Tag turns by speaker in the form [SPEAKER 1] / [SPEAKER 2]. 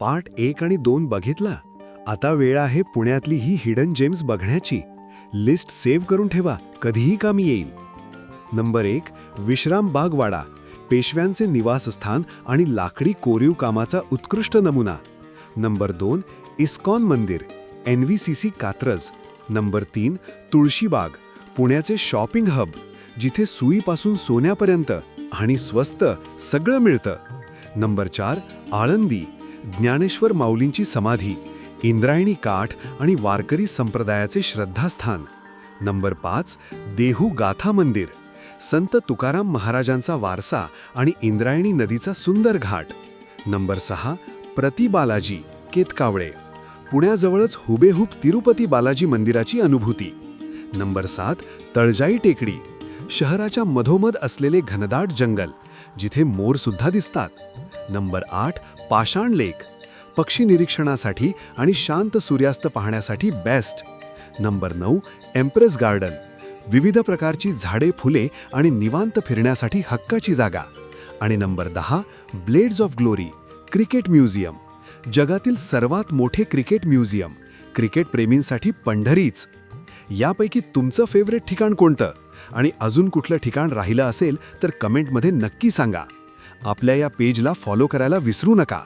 [SPEAKER 1] Part एक आणि दोन बघितला? आता वेळ आहे पुण्यातली ही हिडन जेम्स बघण्याची. लिस्ट सेव्ह करून ठेवा कधीही कामी येईल. नंबर एक विश्राम बागवाडा. पेशव्यांचे निवासस्थान आणि लाकडी कोरीव कामाचा उत्कृष्ट नमुना. नंबर दोन इस्कॉन मंदिर. N V C C Katraj. Number तीन तुळशीबाग पुण्याचे शॉपिंग हब. जिथे सुईपासून सोन्यापर्यंत आणि स्वस्त सगळं मिळतं. नंबर चार आळंदी. ज्ञानेश्वर माऊलींची समाधी इंद्रायणी काठ आणि वारकरी संप्रदायाचे श्रद्धास्थान. नंबर पाच देहू गाथा मंदिर. संत तुकाराम महाराजांचा वारसा आणि इंद्रायणी नदीचा सुंदर घाट. नंबर सहा प्रति बालाजी केतकावळे. पुण्याजवळच हुबेहूब तिरुपती बालाजी मंदिराची अनुभूती. नंबर सात तळजाई टेकडी. शहराच्या मधोमध असलेले घनदाट जंगल जिथे मोर सुद्धा दिसतात. नंबर आठ पाषाण लेक पक्षी निरीक्षणासाठी आणि शांत सूर्यास्त पाहण्यासाठी बेस्ट नंबर नऊ एम्प्रेस गार्डन विविध प्रकारची झाडे फुले आणि निवांत फिरण्यासाठी हक्काची जागा. आणि नंबर दहा blades of glory cricket museum जगातील सर्वात मोठे क्रिकेट म्युझियम क्रिकेट प्रेमींसाठी पंढरीच. यापैकी तुमचं फेवरेट ठिकाण कोणतं? आणि अजून कुठलं ठिकाण राहिलं असेल तर कमेंटमध्ये नक्की सांगा. आपल्या या पेजला फॉलो करायला विसरू नका.